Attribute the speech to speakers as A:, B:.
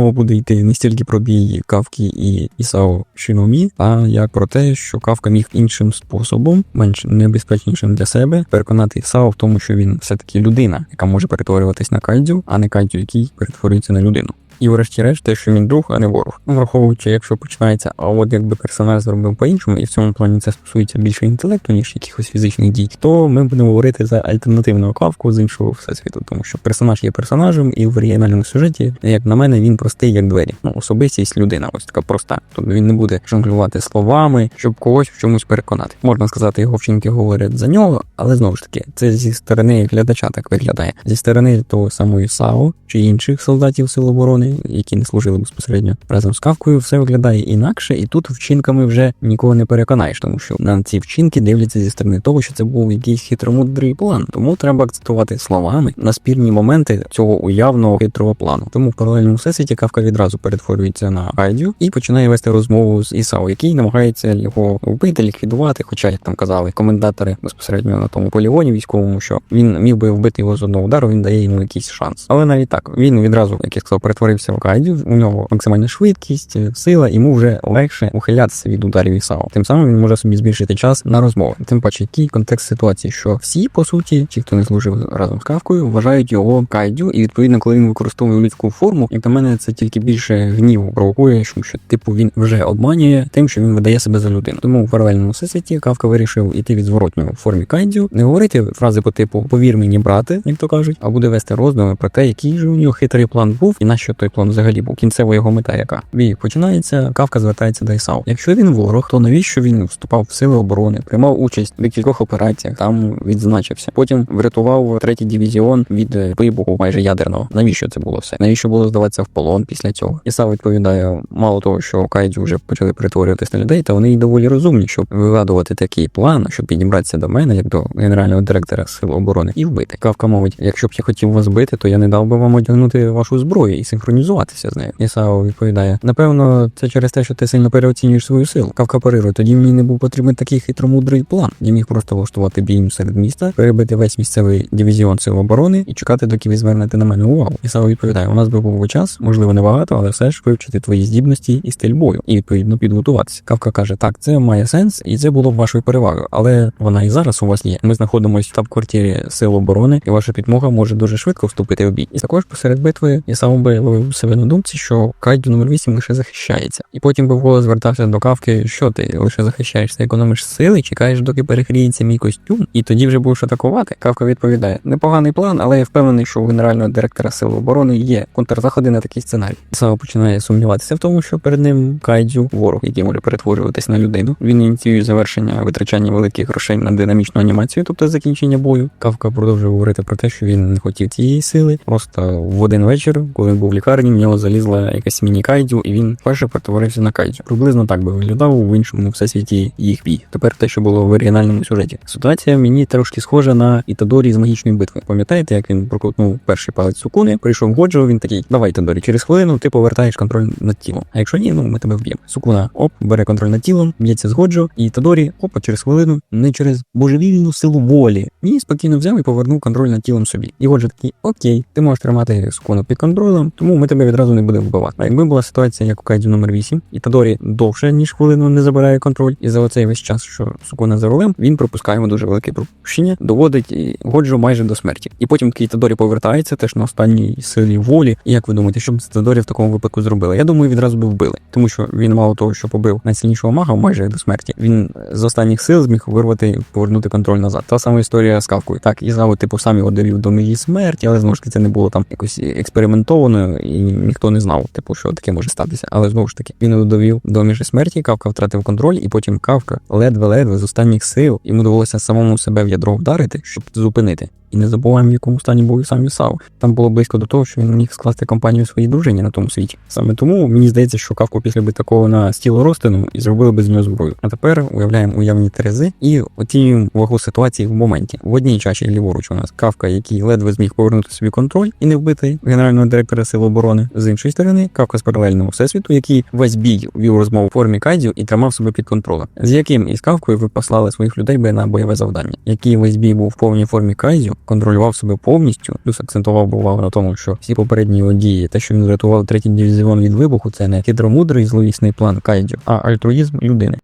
A: Мова буде йти не стільки про бій Кавки і Ісао Шиномі, а як про те, що Кавка міг іншим способом, менш небезпечнішим для себе, переконати Ісао в тому, що він все-таки людина, яка може перетворюватись на кайдзю, а не кайдзю, який перетворюється на людину. І врешті-решт, те, що він друг, а не ворог. Ну, враховуючи, якщо починається, а от якби персонаж зробив по-іншому, і в цьому плані це стосується більше інтелекту, ніж якихось фізичних дій, то ми будемо говорити за альтернативного кавку з іншого всесвіту, тому що персонаж є персонажем, і в оригінальному сюжеті, як на мене, він простий як двері. Ну, особистість людина, ось така проста. Тобто він не буде жонглювати словами, щоб когось в чомусь переконати. Можна сказати, його вчинки говорять за нього, але знову ж таки, це зі сторони глядача так виглядає. Зі сторони того самої САО чи інших солдатів Сил оборони, які не служили безпосередньо разом з кавкою, все виглядає інакше, і тут вчинками вже нікого не переконаєш, тому що на ці вчинки дивляться зі сторони того, що це був якийсь хитромудрий план. Тому треба акцентувати словами на спірні моменти цього уявного хитрого плану. Тому в паралельному всесвіті кавка відразу перетворюється на Хайдю і починає вести розмову з Ісао, який намагається його вбити, ліквідувати. Хоча, як там казали коментатори безпосередньо на тому полігоні військовому, що він міг би вбити його з одного удару, він дає йому якийсь шанс. Але навіть так він відразу, як я сказав, перетворився в Кайдю. У нього максимальна швидкість, сила, йому вже легше ухилятися від ударів Ісао. Тим самим він може собі збільшити час на розмови. Тим паче, який контекст ситуації, що всі, по суті, ті, хто не служив разом з кавкою, вважають його кайдю, і відповідно, коли він використовує людську форму, як на мене, це тільки більше гніву провокує, що типу він вже обманює тим, що він видає себе за людину. Тому в паралельному всесвіті кавка вирішив іти від зворотнього в формі кайдю, не говорити фрази по типу Повір мені, брате, як то кажуть, а буде вести роздуми про те, який же у нього хитрий план був, і на що той план взагалі був. Кінцева його мета, яка бій починається, кавка звертається до Ісау. Якщо він ворог, то навіщо він вступав в сили оборони, приймав участь в кількох операціях, там відзначився. Потім врятував третій дивізіон від вибуху майже ядерного. Навіщо це було все? Навіщо було здаватися в полон після цього? Ісау відповідає, мало того, що кайдзю вже почали перетворюватись на людей, та вони й доволі розумні, щоб вигадувати такий план, щоб підібратися до мене, як до генерального директора сил оборони, і вбити. Кавка мовить, якщо б я хотів вас бити, то я не дав би вам одягнути вашу зброю і синхронізуватися з нею. Ісао відповідає: напевно, це через те, що ти сильно переоцінюєш свою силу. Кавка парирує, тоді мені не був потрібен такий хитромудрий план. Я міг просто влаштувати бій серед міста, перебити весь місцевий дивізіон сил оборони і чекати, доки ви звернете на мене увагу. Ісао відповідає: у нас би був час, можливо, небагато, але все ж вивчити твої здібності і стиль бою, і відповідно підготуватися. Кавка каже: так, це має сенс, і це було б вашою перевагою, але вона і зараз у вас є. Ми знаходимося в штаб-квартирі сил оборони, і ваша підмога може дуже швидко вступити в бій. І також посеред битви я сам би ловив себе на думці, що Кайдю номер 8 лише захищається. І потім би вголос звертався до кавки, що ти лише захищаєшся, економиш сили, чекаєш, доки перегріється мій костюм, і тоді вже будеш атакувати. Кавка відповідає: непоганий план, але я впевнений, що у генерального директора сил оборони є контрзаходи на такий сценарій. Сао починає сумніватися в тому, що перед ним Кайдзю ворог, який може перетворюватись на людину. Він ініціює завершення витрачання великих грошей на динамічну анімацію, тобто закінчення бою. Кавка продовжує говорити про те, що він не хотів цієї сили. Просто в один вечір, коли він був в лікарні, в нього залізла якась міні-кайдзю, і він вперше перетворився на кайдзю. Приблизно так би виглядав в іншому всесвіті їх бій. Тепер те, що було в оригінальному сюжеті. Ситуація мені трошки схожа на Ітадорі з магічної битви. Пам'ятаєте, як він прокрутнув перший палець Сукуни, прийшов Годжо, він такий: Давай, Ітадорі, через хвилину ти повертаєш контроль над тілом. А якщо ні, ну ми тебе вб'ємо. Сукуна оп, бере контроль над тілом, б'ється з Годжо, і Ітадорі, опа, через хвилину, не через божевільну силу волі. Ні, спокійно взяв і повернув контроль над тілом собі. І Годжо такий, окей, ти можеш тримати Сукуну під контролем, тому ми тебе відразу не будемо вбивати. А якби була ситуація, як у Кайдзю номер 8, і Тадорі довше ніж хвилину не забирає контроль, і за оцей весь час, що Сукуна за рулем, він пропускає дуже велике пропущення, доводить і годжу майже до смерті. І потім такий Тадорі повертається теж на останній силі волі. І як ви думаєте, що б Тадорі в такому випадку зробили? Я думаю, відразу би вбили, тому що він мало того, що побив найсильнішого мага майже до смерті. Він з останніх сил зміг вирвати, повернути контроль назад. Та сама історія з кавкою. Так, і знову, типу, сам його довів до межі смерті, але знову ж таки це не було там якось експериментовано, і ніхто не знав, типу, що таке може статися. Але знову ж таки, він його довів до межі смерті. Кавка втратив контроль, і потім кавка ледве-ледве з останніх сил йому довелося самому себе в ядро вдарити, щоб зупинити. І не забуваємо, в якому стані був і сам Ісав. Там було близько до того, що він міг скласти компанію своїй дружині на тому світі. Саме тому мені здається, що кавку після би такого на стіло розтину і зробили би з нього зброю. А тепер уявляємо уявні терези і оцінюємо вагу ситуації в моменті. В одній чаші ліворуч у нас кавка, який ледве зміг повернути собі контроль і не вбити генерального директора сил оборони. З іншої сторони, кавка з паралельного всесвіту, який весь бій вів розмову в формі кайдзю і тримав себе під контролем. З яким із кавкою ви послали своїх людей би на бойове завдання, який весь бій був в повній формі кайдзю, контролював себе повністю, плюс акцентував увагу на тому, що всі попередні його дії, те, що він врятував третій дивізіон від вибуху, це не хитромудрий зловісний план Кайдзю, а альтруїзм людини.